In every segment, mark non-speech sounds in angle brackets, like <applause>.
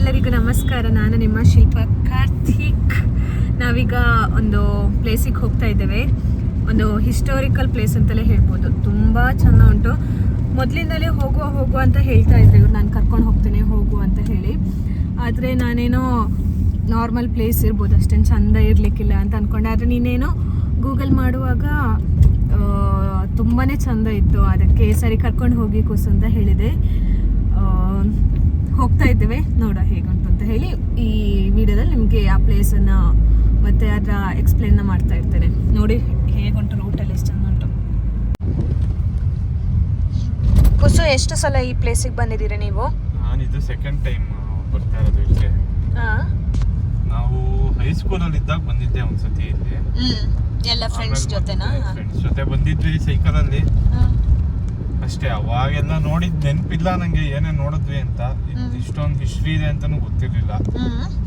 ಎಲ್ಲರಿಗೂ ನಮಸ್ಕಾರ. ನಾನು ನಿಮ್ಮ ಶಿಲ್ಪ ಕಾರ್ತಿಕ್. ನಾವೀಗ ಒಂದು ಪ್ಲೇಸಿಗೆ ಹೋಗ್ತಾ ಇದ್ದೇವೆ. ಒಂದು ಹಿಸ್ಟೋರಿಕಲ್ ಪ್ಲೇಸ್ ಅಂತಲೇ ಹೇಳ್ಬೋದು. ತುಂಬ ಚೆಂದ ಉಂಟು. ಮೊದಲಿಂದಲೇ ಹೋಗುವ ಹೋಗುವ ಅಂತ ಹೇಳ್ತಾ ಇದ್ರು ಇವ್ರು. ನಾನು ಕರ್ಕೊಂಡು ಹೋಗ್ತೇನೆ, ಹೋಗು ಅಂತ ಹೇಳಿ. ಆದರೆ ನಾನೇನೋ ನಾರ್ಮಲ್ ಪ್ಲೇಸ್ ಇರ್ಬೋದು. ಅಷ್ಟೇನು ಚಂದ ಇರಲಿಕ್ಕಿಲ್ಲ ಅಂತ ಅಂದ್ಕೊಂಡೆ ಆದರೆ ನೀನೇನೋ ಗೂಗಲ್ ಮಾಡುವಾಗ ತುಂಬಾ ಚಂದ ಇತ್ತು. ಅದಕ್ಕೆ ಸರಿ ಕರ್ಕೊಂಡು ಹೋಗಿ ಕೂಸು ಅಂತ ಹೇಳಿದೆ. ಹೋಗ್ತಾ ಇದ್ದೇವೆ. ನೋಡ ಹೇಗಂತ ಅಂತ ಹೇಳಿ ಈ ವಿಡಿಯೋದಲ್ಲಿ ನಿಮಗೆ ಆ ಪ್ಲೇಸನ್ನು ಮತ್ತೆ ಅದರ ಎಕ್ಸ್ಪ್ಲೇನ್ನ ಮಾಡ್ತಾ ಇರ್ತೇನೆ. ನೋಡಿ ಹೇಗುಂಟು ರೂಟಲ್ಲಿ ಎಷ್ಟು ಚೆಂದ ಉಂಟು. ಕುಸು ಎಷ್ಟು ಸಲ ಈ ಪ್ಲೇಸಿಗೆ ಬಂದಿದ್ದೀರಿ ನೀವು? ಇದು ಸೆಕೆಂಡ್ ಟೈಮ್ ಬರ್ತಾ ಇರೋದು ಇಲ್ಲಿಗೆ. ನಾವು ಹೈಸ್ಕೂಲಲ್ಲಿ ಇದ್ದಾಗ ಬಂದಿದ್ದೆ ಒಂದ್ಸತಿ ಇಲ್ಲಿ. ಎಲ್ಲ ಫ್ರೆಂಡ್ಸ್ ಜೊತೆನಾ? ಫ್ರೆಂಡ್ಸ್ ಜೊತೆ ಬಂದಿದ್ವಿ ಸೈಕಲಲ್ಲಿ ಅಷ್ಟೇ ಅವಾಗೆಲ್ಲ ನೋಡಿದ್ ನೆನಪಿಲ್ಲ ನಂಗೆ ಏನೇ ನೋಡಿದ್ವಿ ಅಂತ. ಇಷ್ಟೊಂದು ಹಿಸ್ಟ್ರಿ ಇದೆ ಅಂತಾನು ಗೊತ್ತಿರ್ಲಿಲ್ಲ.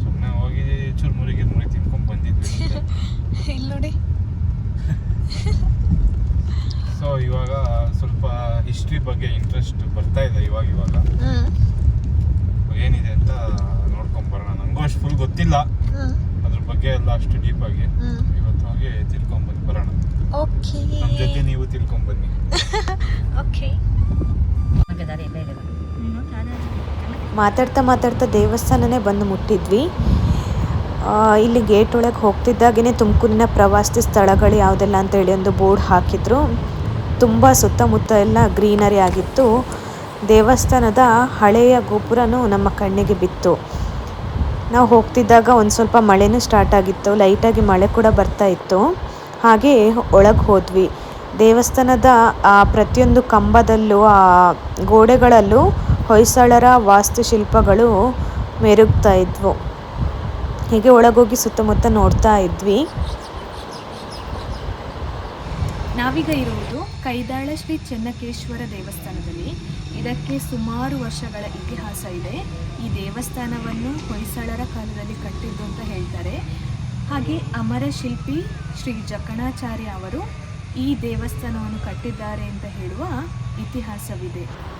ಸುಮ್ಮನೆ ಹೋಗಿ ಚುರ್ಮುರಿ ಗಿರ್ಮುರಿ ತಿನ್ಕೊಂಡ್ ಬಂದಿದ್ವಿ <laughs> ಇಲ್ಲಿ ನೋಡಿ. <laughs> ಸೊ ಇವಾಗ ಸ್ವಲ್ಪ ಹಿಸ್ಟ್ರಿ ಬಗ್ಗೆ ಇಂಟ್ರೆಸ್ಟ್ ಬರ್ತಾ ಇದೆ ಇವಾಗ ಇವಾಗ. ಏನಿದೆ ಅಂತ ನೋಡ್ಕೊಂಡ್ ಬರೋಣ. ನಂಗೂ ಅಷ್ಟು ಫುಲ್ ಗೊತ್ತಿಲ್ಲ. ಅದ್ರ ಬಗ್ಗೆ ಎಲ್ಲ ಅಷ್ಟು ಡೀಪ್ ಆಗಿ. ಇವತ್ತು ಹೋಗಿ ತಿಳ್ಕೊಂಡ್ ಬಂದು ಬರೋಣ. ಜೊತೆ ನೀವು ತಿಳ್ಕೊಂಡ್ ಬನ್ನಿ. <laughs> ಮಾತಾಡ್ತಾ ಮಾತಾಡ್ತಾ ದೇವಸ್ಥಾನನೇ ಬಂದು ಮುಟ್ಟಿದ್ವಿ. ಇಲ್ಲಿ ಗೇಟ್ ಒಳಗೆ ಹೋಗ್ತಿದ್ದಾಗೇ ತುಮಕೂರಿನ ಪ್ರವಾಸಿ ಸ್ಥಳಗಳು ಯಾವುದೆಲ್ಲ ಅಂತ ಹೇಳಿ ಒಂದು ಬೋರ್ಡ್ ಹಾಕಿದ್ರು. ತುಂಬ ಸುತ್ತಮುತ್ತ ಎಲ್ಲ ಗ್ರೀನರಿ ಆಗಿತ್ತು. ದೇವಸ್ಥಾನದ ಹಳೆಯ ಗೋಪುರನೂ ನಮ್ಮ ಕಣ್ಣಿಗೆ ಬಿತ್ತು. ನಾವು ಹೋಗ್ತಿದ್ದಾಗ ಒಂದು ಸ್ವಲ್ಪ ಮಳೆನೂ ಸ್ಟಾರ್ಟ್ ಆಗಿತ್ತು. ಲೈಟಾಗಿ ಮಳೆ ಕೂಡ ಬರ್ತಾ ಇತ್ತು. ಹಾಗೆ ಒಳಗೆ ಹೋದ್ವಿ. ದೇವಸ್ಥಾನದ, ಆ, ಪ್ರತಿಯೊಂದು ಕಂಬದಲ್ಲೂ, ಆ, ಗೋಡೆಗಳಲ್ಲೂ ಹೊಯ್ಸಳರ ವಾಸ್ತುಶಿಲ್ಪಗಳು ಮೆರುಗ್ತಾ ಇದ್ವು. ಹೀಗೆ ಒಳಗೋಗಿ ಸುತ್ತಮುತ್ತ ನೋಡ್ತಾ ಇದ್ವಿ. ನಾವೀಗ ಇರುವುದು ಕೈದಾಳ ಶ್ರೀ ಚೆನ್ನಕೇಶ್ವರ ದೇವಸ್ಥಾನದಲ್ಲಿ. ಇದಕ್ಕೆ ಸುಮಾರು ವರ್ಷಗಳ ಇತಿಹಾಸ ಇದೆ. ಈ ದೇವಸ್ಥಾನವನ್ನು ಹೊಯ್ಸಳರ ಕಾಲದಲ್ಲಿ ಕಟ್ಟಿದ್ದು ಅಂತ ಹೇಳ್ತಾರೆ. ಹಾಗೆ ಅಮರ ಶಿಲ್ಪಿ ಶ್ರೀ ಜಕಣಾಚಾರ್ಯ ಅವರು ಈ ದೇವಸ್ಥಾನವನ್ನು ಕಟ್ಟಿದ್ದಾರೆ ಅಂತ ಹೇಳುವ ಇತಿಹಾಸವಿದೆ.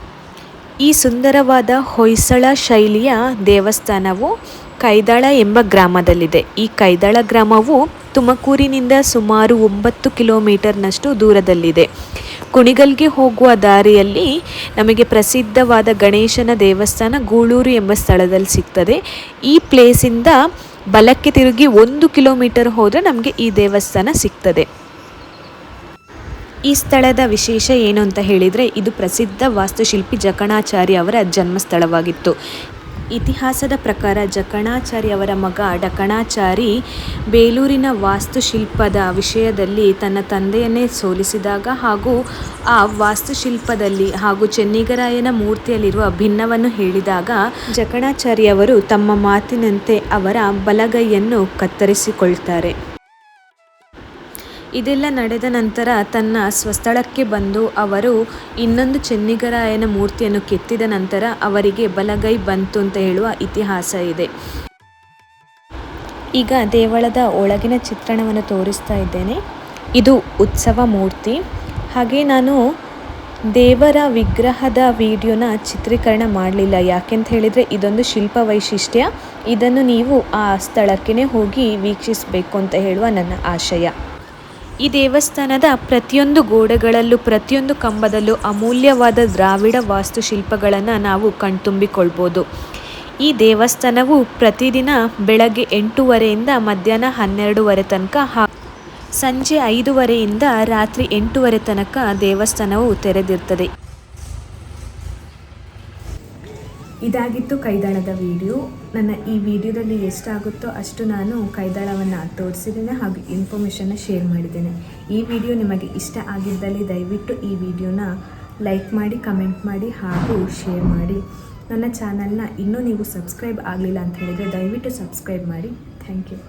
ಈ ಸುಂದರವಾದ ಹೊಯ್ಸಳ ಶೈಲಿಯ ದೇವಸ್ಥಾನವು ಕೈದಾಳ ಎಂಬ ಗ್ರಾಮದಲ್ಲಿದೆ. ಈ ಕೈದಾಳ ಗ್ರಾಮವು ತುಮಕೂರಿನಿಂದ ಸುಮಾರು ಒಂಬತ್ತು ಕಿಲೋಮೀಟರ್ನಷ್ಟು ದೂರದಲ್ಲಿದೆ. ಕುಣಿಗಲ್ಗೆ ಹೋಗುವ ದಾರಿಯಲ್ಲಿ ನಮಗೆ ಪ್ರಸಿದ್ಧವಾದ ಗಣೇಶನ ದೇವಸ್ಥಾನ ಗೂಳೂರು ಎಂಬ ಸ್ಥಳದಲ್ಲಿ ಸಿಗ್ತದೆ. ಈ ಪ್ಲೇಸಿಂದ ಬಲಕ್ಕೆ ತಿರುಗಿ ಒಂದು ಕಿಲೋಮೀಟರ್ ಹೋದರೆ ನಮಗೆ ಈ ದೇವಸ್ಥಾನ ಸಿಗ್ತದೆ. ಈ ಸ್ಥಳದ ವಿಶೇಷ ಏನು ಅಂತ ಹೇಳಿದರೆ ಇದು ಪ್ರಸಿದ್ಧ ವಾಸ್ತುಶಿಲ್ಪಿ ಜಕಣಾಚಾರ್ಯ ಅವರ ಜನ್ಮಸ್ಥಳವಾಗಿತ್ತು. ಇತಿಹಾಸದ ಪ್ರಕಾರ ಜಕಣಾಚಾರಿ ಅವರ ಮಗ ಡಕಣಾಚಾರಿ ಬೇಲೂರಿನ ವಾಸ್ತುಶಿಲ್ಪದ ವಿಷಯದಲ್ಲಿ ತನ್ನ ತಂದೆಯನ್ನೇ ಸೋಲಿಸಿದಾಗ ಹಾಗೂ ಆ ವಾಸ್ತುಶಿಲ್ಪದಲ್ಲಿ ಹಾಗೂ ಚೆನ್ನಿಗರಾಯನ ಮೂರ್ತಿಯಲ್ಲಿರುವ ಭಿನ್ನವನ್ನು ಹೇಳಿದಾಗ ಜಕಣಾಚಾರ್ಯ ಅವರು ತಮ್ಮ ಮಾತಿನಂತೆ ಅವರ ಬಲಗೈಯನ್ನು ಕತ್ತರಿಸಿಕೊಳ್ತಾರೆ. ಇದೆಲ್ಲ ನಡೆದ ನಂತರ ತನ್ನ ಸ್ವಸ್ಥಳಕ್ಕೆ ಬಂದು ಅವರು ಇನ್ನೊಂದು ಚೆನ್ನಿಗರಾಯನ ಮೂರ್ತಿಯನ್ನು ಕೆತ್ತಿದ ನಂತರ ಅವರಿಗೆ ಬಲಗೈ ಬಂತು ಅಂತ ಹೇಳುವ ಇತಿಹಾಸ ಇದೆ. ಈಗ ದೇವಳದ ಒಳಗಿನ ಚಿತ್ರಣವನ್ನು ತೋರಿಸ್ತಾ ಇದ್ದೇನೆ. ಇದು ಉತ್ಸವ ಮೂರ್ತಿ. ಹಾಗೆ ನಾನು ದೇವರ ವಿಗ್ರಹದ ವಿಡಿಯೋನ ಚಿತ್ರೀಕರಣ ಮಾಡಲಿಲ್ಲ. ಯಾಕೆಂತ ಹೇಳಿದರೆ ಇದೊಂದು ಶಿಲ್ಪ ವೈಶಿಷ್ಟ್ಯ. ಇದನ್ನು ನೀವು ಆ ಸ್ಥಳಕ್ಕೆ ಹೋಗಿ ವೀಕ್ಷಿಸಬೇಕು ಅಂತ ಹೇಳುವ ನನ್ನ ಆಶಯ. ಈ ದೇವಸ್ಥಾನದ ಪ್ರತಿಯೊಂದು ಗೋಡೆಗಳಲ್ಲೂ, ಪ್ರತಿಯೊಂದು ಕಂಬದಲ್ಲೂ ಅಮೂಲ್ಯವಾದ ದ್ರಾವಿಡ ವಾಸ್ತುಶಿಲ್ಪಗಳನ್ನು ನಾವು ಕಣ್ತುಂಬಿಕೊಳ್ಬೋದು. ಈ ದೇವಸ್ಥಾನವು ಪ್ರತಿದಿನ ಬೆಳಗ್ಗೆ ಎಂಟೂವರೆಯಿಂದ ಮಧ್ಯಾಹ್ನ ಹನ್ನೆರಡುವರೆ ತನಕ ಹಾ ಸಂಜೆ ಐದೂವರೆಯಿಂದ ರಾತ್ರಿ ಎಂಟೂವರೆ ತನಕ ದೇವಸ್ಥಾನವು ತೆರೆದಿರ್ತದೆ ಇದಾಗಿತ್ತು ಕೈದಾಳದ ವಿಡಿಯೋ. ನನ್ನ ಈ ವಿಡಿಯೋದಲ್ಲಿ ಎಷ್ಟಾಗುತ್ತೋ ಅಷ್ಟು ನಾನು ಕೈದಾಳವನ್ನು ತೋರಿಸಿದ್ದೇನೆ ಹಾಗೂ ಇನ್ಫಾರ್ಮೇಷನ್ನ ಶೇರ್ ಮಾಡಿದ್ದೇನೆ. ಈ ವಿಡಿಯೋ ನಿಮಗೆ ಇಷ್ಟ ಆಗಿದ್ದಲ್ಲಿ ದಯವಿಟ್ಟು ಈ ವಿಡಿಯೋನ ಲೈಕ್ ಮಾಡಿ ಕಮೆಂಟ್ ಮಾಡಿ ಹಾಗೂ ಶೇರ್ ಮಾಡಿ. ನನ್ನ ಚಾನಲ್ನ ಇನ್ನೂ ನೀವು ಸಬ್ಸ್ಕ್ರೈಬ್ ಆಗಲಿಲ್ಲ ಅಂತ ಹೇಳಿದರೆ ದಯವಿಟ್ಟು ಸಬ್ಸ್ಕ್ರೈಬ್ ಮಾಡಿ. Thank you